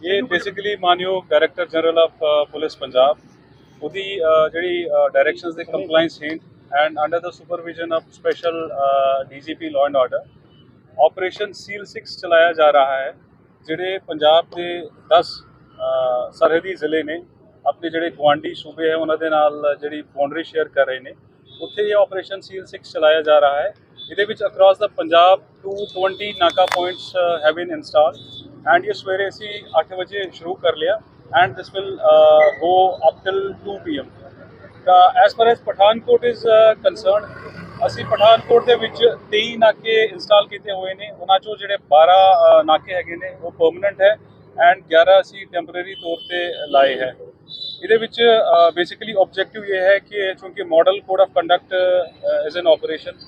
ਇਹ ਬੇਸਿਕਲੀ ਮਾਨਯੋਗ director general of police Punjab ਉਹਦੀ ਜਿਹੜੀ ਡਾਇਰੈਕਸ਼ਨਸ ਦੇ compliance hint and under the supervision of special DGP law and order operation seal 6 ਚਲਾਇਆ ਜਾ ਰਿਹਾ ਹੈ ਜਿਹੜੇ ਪੰਜਾਬ ਦੇ 10 ਸਰਹੱਦੀ ਜ਼ਿਲ੍ਹੇ ਨੇ ਆਪਣੇ ਜਿਹੜੇ ਗੁਆਂਢੀ ਸੂਬੇ ਹੈ ਉਹਨਾਂ ਦੇ ਨਾਲ ਜਿਹੜੀ ਬਾਉਂਡਰੀ ਸ਼ੇਅਰ ਕਰ ਰਹੇ ਨੇ ਉੱਥੇ ਇਹ ਆਪਰੇਸ਼ਨ ਸੀਲ 6 ਚਲਾਇਆ ਜਾ ਰਿਹਾ ਹੈ ਇਹਦੇ ਵਿੱਚ ਅਕ੍ਰੋਸ ਦਾ ਪੰਜਾਬ 220 ਨਾਕਾ points have been installed and ਇਹ ਸਵੇਰੇ ਅਸੀਂ 8 ਵਜੇ ਸ਼ੁਰੂ ਕਰ ਲਿਆ and this will go up till 2 PM ਤਾਂ as far as Pathankot is concern ਅਸੀਂ ਪਠਾਨਕੋਟ ਦੇ ਵਿੱਚ 23 ਨਾਕੇ ਇੰਸਟਾਲ ਕੀਤੇ ਹੋਏ ਨੇ ਉਹਨਾਂ ਚੋਂ ਜਿਹੜੇ 12 ਨਾਕੇ ਹੈਗੇ ਨੇ ਉਹ ਪਰਮਨੈਂਟ ਹੈ ਐਂਡ 11 ਅਸੀਂ ਟੈਂਪਰੇਰੀ ਤੌਰ ਤੇ ਲਾਏ ਹੈ ਇਹਦੇ ਵਿੱਚ ਬੇਸਿਕਲੀ ਆਬਜੈਕਟਿਵ ਇਹ ਹੈ ਕਿ ਕਿਉਂਕਿ model code of conduct is an operation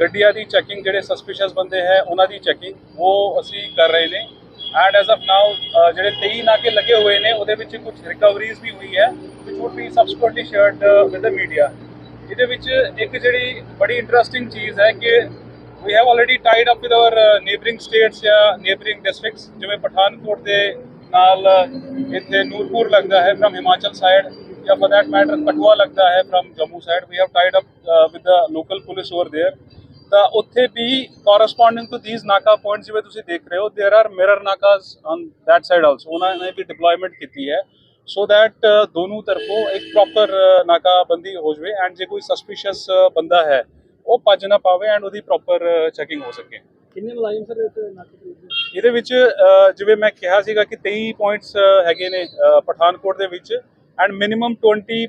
ਗੱਡੀਆਂ ਦੀ ਚੈਕਿੰਗ ਜਿਹੜੇ ਸਸਪੀਸ਼ੀਅਸ ਬੰਦੇ ਹੈ ਉਹਨਾਂ ਦੀ ਚੈਕਿੰਗ ਉਹ ਅਸੀਂ ਕਰ ਰਹੇ ਨੇ ਐਂਡ ਐਸ ਆਫ ਨਾਓ ਜਿਹੜੇ 23 ਨਾਕੇ ਲੱਗੇ ਹੋਏ ਨੇ ਉਹਦੇ ਵਿੱਚ ਕੁਝ ਰਿਕਵਰੀਜ਼ ਵੀ ਹੋਈ ਹੈ which would be subsequently shared with the media ਇਹਦੇ ਵਿੱਚ ਇੱਕ ਜਿਹੜੀ ਬੜੀ ਇੰਟਰਸਟਿੰਗ ਚੀਜ਼ ਹੈ ਕਿ we have already tied up with our neighbouring states ਜਾਂ ਨੇਬਰਿੰਗ ਡਿਸਟ੍ਰਿਕਟਸ ਜਿਵੇਂ ਪਠਾਨਕੋਟ ਦੇ ਨਾਲ ਇੱਥੇ ਨੂਰਪੁਰ ਲੱਗਦਾ ਹੈ ਫਰਮ ਹਿਮਾਚਲ ਸਾਈਡ ਜਾਂ ਫॉर दैट ਮੈਟਰ ਕਟਵਾ ਲੱਗਦਾ ਹੈ from Jammu side we have tied up with the local police over there ਤਾਂ ਉੱਥੇ ਵੀ corresponding to these ਨਾਕਾ ਪੁਆਇੰਟਸ ਜਿਵੇਂ ਤੁਸੀਂ ਦੇਖ ਰਹੇ ਹੋ there are mirror nakas on that side also. ਉਹਨਾਂ ਨੇ ਵੀ ਡਿਪਲੋਇਮੈਂਟ ਕੀਤੀ ਹੈ। ਸੋ uh, ਦੋਨੋਂ ਤਰਫੋਂ ਇੱਕ ਪ੍ਰੋਪਰ ਨਾਕਾਬੰਦੀ ਹੋ ਜਵੇ ਐਂਡ ਜੇ ਕੋਈ ਸਸਪੀਸ਼ੀਅਸ ਬੰਦਾ ਹੈ ਉਹ ਭੱਜ ਨਾ ਪਾਵੇ ਐਂਡ ਉਹਦੀ ਪ੍ਰੋਪਰ ਚੈਕਿੰਗ ਹੋ ਸਕੇ। ਕਿੰਨੇ ਮੁਲਾਜ਼ਮ ਸਰ? ਇਹਦੇ ਵਿੱਚ ਜਿਵੇਂ ਮੈਂ ਕਿਹਾ ਸੀਗਾ ਕਿ 23 ਪੁਆਇੰਟਸ ਹੈਗੇ ਨੇ ਪਠਾਨਕੋਟ ਦੇ ਵਿੱਚ and minimum 20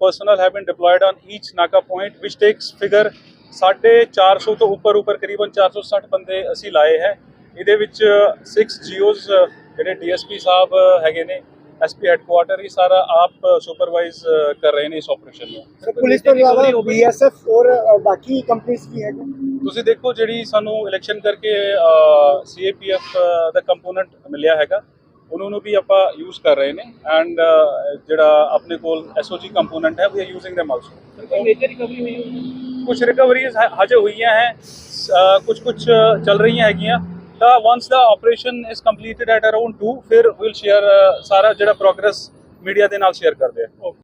personnel have been deployed on each ਨਾਕਾ ਪੁਆਇੰਟ ਵਿਚ ਟੇਕਸ ਫਿਗਰ 450 ਤੋਂ ਉੱਪਰ ਉੱਪਰ ਕਰੀਬਨ 460 ਬੰਦੇ ਅਸੀਂ ਲਾਏ ਹੈ। ਇਹਦੇ ਵਿੱਚ 6 ਜੀਓਜ਼ ਜਿਹੜੇ ਡੀਐਸਪੀ ਸਾਹਿਬ ਹੈਗੇ ਨੇ ਐਸਪੀ ਹੈੱਡਕੁਆਟਰ ਇਹ ਸਾਰਾ ਆਪ ਸੁਪਰਵਾਈਜ਼ ਕਰ ਰਹੇ ਨੇ ਇਸ ਆਪਰੇਸ਼ਨ ਨੂੰ। ਪੁਲਿਸ ਤੋਂ ਇਲਾਵਾ ਬੀਐਸਐਫ ਔਰ ਬਾਕੀ ਕੰਪਨੀਆਂ ਵੀ ਹੈਗੇ? ਤੁਸੀਂ ਦੇਖੋ ਜਿਹੜੀ ਸਾਨੂੰ ਇਲੈਕਸ਼ਨ ਕਰਕੇ ਸੀਏਪੀਐਫ ਦਾ ਕੰਪੋਨੈਂਟ ਮਿਲਿਆ ਹੈਗਾ ਉਹਨਾਂ ਨੂੰ ਵੀ ਆਪਾਂ ਯੂਜ਼ ਕਰ ਰਹੇ ਨੇ। ਐਂਡ ਜਿਹੜਾ ਆਪਣੇ ਕੋਲ ਐਸਓਜੀ ਕੰਪੋਨੈਂਟ ਹੈ ਵੀ ਆਰ ਯੂਜ਼ਿੰਗ them ਕੋਈ ਮੇਜਰ ਰਿਕਵਰੀ ਹੋਈ ਹੋਈ? ਕੁਝ ਰਿਕਵਰੀਜ਼ ਹਜੇ ਹੋਈਆਂ ਹੈ ਕੁਝ ਕੁਝ ਚੱਲ ਰਹੀਆਂ ਹੈਗੀਆਂ। ਤਾਂ once the operation is completed at around 2 ਫਿਰ ਵਿਲ ਸ਼ੇਅਰ ਸਾਰਾ ਜਿਹੜਾ ਪ੍ਰੋਗਰੈਸ ਮੀਡੀਆ ਦੇ ਨਾਲ ਸ਼ੇਅਰ ਕਰਦੇ ਆ।